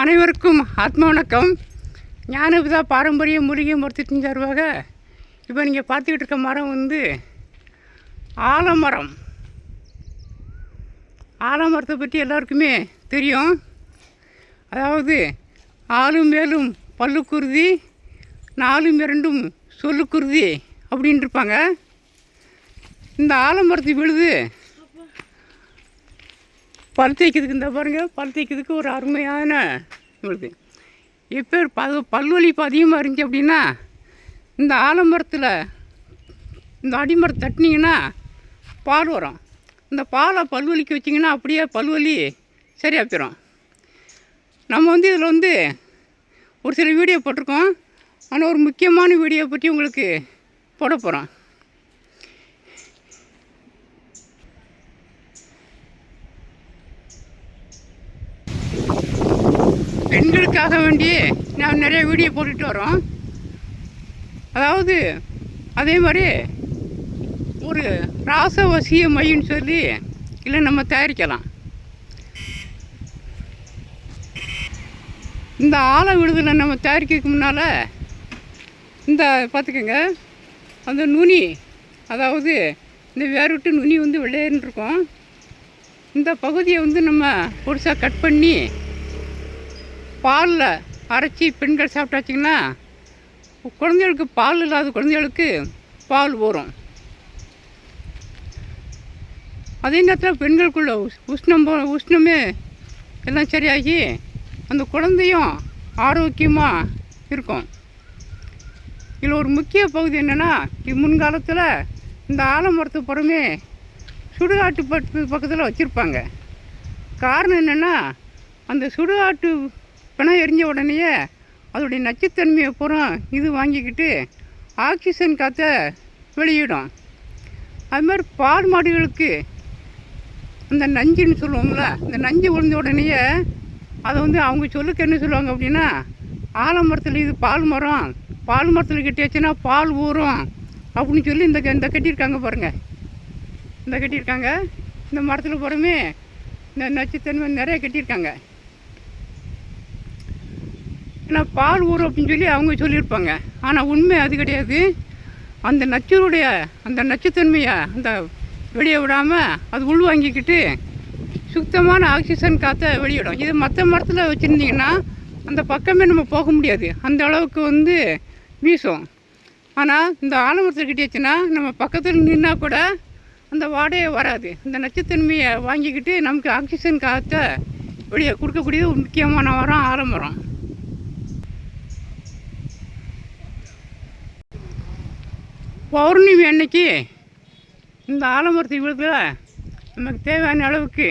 அனைவருக்கும் ஆத்ம வணக்கம். ஞானபிதா பாரம்பரிய மூலிகை மருத்துவத்தின் சார்பாக இப்போ நீங்கள் பார்த்துக்கிட்டு இருக்க மரம் வந்து ஆலமரம். ஆலமரத்தை பற்றி எல்லாருக்குமே தெரியும். அதாவது ஆளும் மேலும் பல்லுக்குருதி நாலும் இரண்டும் சொல்லுக்குருதி அப்படின்னு இருப்பாங்க. இந்த ஆலமரத்து விழுது பழுத்து வைக்கிறதுக்கு இந்த பாருங்கள் பழுத்து வைக்கிறதுக்கு ஒரு அருமையான உங்களுக்கு இப்போ பல் பல்வலி இப்போ அதிகமாக இருந்துச்சு அப்படின்னா இந்த ஆலமரத்தில் இந்த அடிமரத்தை தட்டினீங்கன்னா பால் வரும். இந்த பாலை பல்வலிக்கு வச்சிங்கன்னா அப்படியே பல்வலி சரியாக போயிடும் நம்ம வந்து இதில் வந்து ஒரு சில வீடியோ போட்டிருக்கோம். ஆனால் ஒரு முக்கியமான வீடியோ பற்றி உங்களுக்கு போட போகிறோம் அதுக்காக வேண்டி நான் நிறைய வீடியோ போட்டுட்டு வரோம். அதாவது அதே மாதிரி ஒரு ராசவசிய மையன்னு சொல்லி இல்லை நம்ம தயாரிக்கலாம். இந்த ஆழ விடுதலை நம்ம தயாரிக்கிறதுக்கு முன்னால் இந்த பார்த்துக்கோங்க அந்த நுனி அதாவது இந்த வேறுவிட்டு நுனி வந்து விளையாண்டுருக்கோம் இருக்கும். இந்த பகுதியை வந்து நம்ம பொருசாக கட் பண்ணி பாலில் அரைச்சி பெண்கள் சாப்பிட்டாச்சிங்கன்னா குழந்தைகளுக்கு பால் இல்லாத குழந்தைகளுக்கு பால் ஊறும். அதே நேரத்தில் பெண்களுக்குள்ள உஷ் உஷ்ணம் போ- உஷ்ணமே எல்லாம் சரியாகி அந்த குழந்தையும் ஆரோக்கியமாக இருக்கும். இதில் ஒரு முக்கிய பகுதி என்னென்னா முன்காலத்தில் இந்த ஆலமரத்து புறமே சுடுகாட்டு பக்கத்தில் வச்சுருப்பாங்க. காரணம் என்னென்னா அந்த சுடுகாட்டு பிணம் எரிஞ்ச உடனேயே அதோடைய நச்சுத்தன்மையை பூரா இது வாங்கிக்கிட்டு ஆக்சிஜன் காற்ற வெளியிடும். அது மாதிரி பால் மாடுகளுக்கு அந்த நஞ்சுன்னு சொல்லுவோம்ல இந்த நஞ்சு விழுந்த உடனேயே அதை வந்து அவங்க சொல்லுக்கு என்ன சொல்லுவாங்க அப்படின்னா ஆலமரத்தில் இது பால் மரம் பால் மரத்தில் கட்டியாச்சுன்னா பால் ஊறும் அப்படின்னு சொல்லி இந்த இந்த கட்டியிருக்காங்க பாருங்கள் இந்த கட்டியிருக்காங்க. இந்த மரத்தில் புறமே இந்த நச்சுத்தன்மை நிறைய கட்டியிருக்காங்க. ஏன்னா பால் ஊறும் அப்படின்னு சொல்லி அவங்க சொல்லியிருப்பாங்க. ஆனால் உண்மை அது கிடையாது. அந்த நச்சுருடைய அந்த நச்சுத்தன்மையை அந்த வெளியே விடாமல் அது உள்வாங்கிக்கிட்டு சுத்தமான ஆக்சிஜன் காற்றை வெளியிடும். இது மற்ற மரத்தில் வச்சுருந்தீங்கன்னா அந்த பக்கமே நம்ம போக முடியாது. அந்த அளவுக்கு வந்து வீசும். ஆனால் இந்த ஆலமரத்தில் கட்டியாச்சுன்னா நம்ம பக்கத்தில் நின்னா கூட அந்த வாடையே வராது. அந்த நச்சுத்தன்மையை வாங்கிக்கிட்டு நமக்கு ஆக்சிஜன் காற்றை வெளியே கொடுக்கக்கூடியது முக்கியமான மரம் ஆலமரம். பௌர்ணமி அன்னைக்கு இந்த ஆலமரத்து விழுதில் நமக்கு தேவையான அளவுக்கு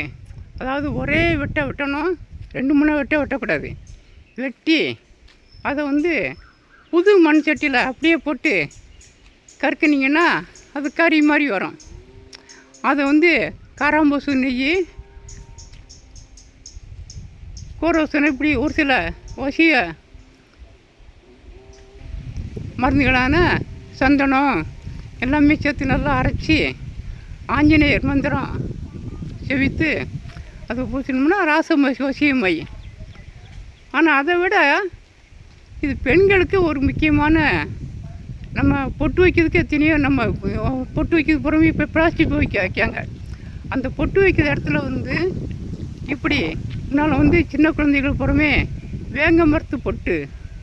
அதாவது ஒரே வெட்ட வெட்டணும் ரெண்டு மூணு வெட்ட வெட்டக்கூடாது. வெட்டி அதை வந்து புது மண் சட்டியில் அப்படியே போட்டு கற்குனீங்கன்னா அது கறி மாதிரி வரும். அதை வந்து காராம்பூசு நெய் கோரோசனை இப்படி ஒரு சில வசிய மருந்துகளான சந்தனம். எல்லாமே சேர்த்து நல்லா அரைச்சி ஆஞ்சநேயர் மந்திரம் செவித்து அதை பூசினோம்னா ராசம வசியமை ஆனால் அதை விட இது பெண்களுக்கு ஒரு முக்கியமான நம்ம பொட்டு வைக்கிறதுக்கு எத்தனையோ நம்ம பொட்டு வைக்கிறது புறமே இப்போ பிளாஸ்டிக் வைக்க வைக்காங்க அந்த பொட்டு வைக்கிற இடத்துல வந்து இப்படி முன்னால் வந்து சின்ன குழந்தைகள் புறமே வேங்க மரத்து பொட்டு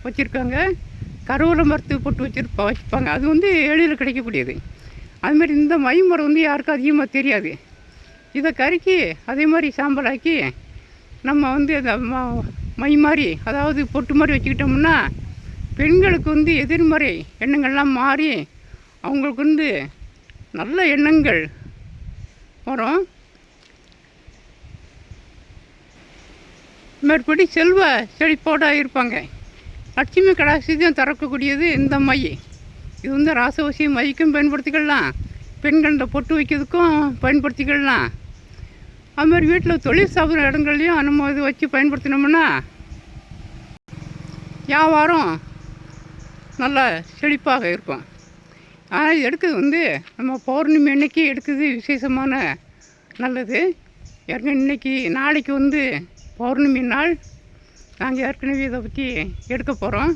வச்சுருக்காங்க. கருவலை மரத்து பொட்டு வச்சுருப்பா வச்சுப்பாங்க. அது வந்து எளிதில் கிடைக்கக்கூடியது. அதுமாதிரி இந்த மை மரம் வந்து யாருக்கும் அதிகமாக தெரியாது. இதை கருக்கி அதே மாதிரி சாம்பலாக்கி நம்ம வந்து அந்த ம- மை மாதிரி அதாவது பொட்டு மாதிரி வச்சுக்கிட்டோம்னா பெண்களுக்கு வந்து எதிர்மறை எண்ணங்கள்லாம் மாறி அவங்களுக்கு வந்து நல்ல எண்ணங்கள் வரும். மேற்படி செல்வ செழிப்போட இருப்பாங்க. லட்சுமி கடாட்சியம் திறக்கக்கூடியது இந்த மை இது வந்து ராசவசி மைக்கும் பயன்படுத்திக்கலாம் பெண்கள் பொட்டு வைக்கிறதுக்கும் பயன்படுத்திக்கலாம் அது மாதிரி வீட்டில் தொழில் சாப்பிட்ற இடங்கள்லையும் நம்ம இது வச்சு பயன்படுத்தினோம்னா வியாபாரம் நல்லா செழிப்பாக இருக்கும். ஆனால் இது எடுக்கிறது வந்து நம்ம பௌர்ணமி அன்னைக்கு எடுக்கிறது விசேஷமான நல்லது. ஏற்கனவே இன்னைக்கு நாளைக்கு வந்து பௌர்ணமி நாள். நாங்கள் ஏற்கனவே இதை பற்றி எடுக்க போகிறோம்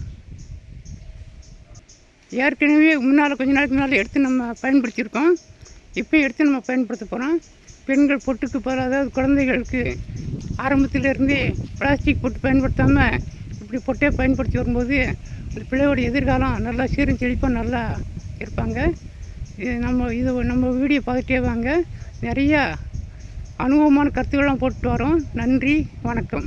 ஏற்கனவே முன்னால் கொஞ்ச நாளைக்கு முன்னால் எடுத்து நம்ம பயன்படுத்தியிருக்கோம். இப்போ எடுத்து நம்ம பயன்படுத்த போகிறோம் பெண்கள் பொட்டுக்கு போகிற அதாவது குழந்தைகளுக்கு ஆரம்பத்தில் இருந்தே பிளாஸ்டிக் பொட்டு பயன்படுத்தாமல் இப்படி பொட்டே பயன்படுத்தி வரும்போது அந்த பிள்ளையோட எதிர்காலம் நல்லா சீரும் செழிப்பாக நல்லா இருப்பாங்க. இது நம்ம இது நம்ம வீடியோ பார்த்துட்டே வாங்க. நிறையா அனுபவமான கருத்துக்கள்லாம் போட்டு வரோம். நன்றி வணக்கம்.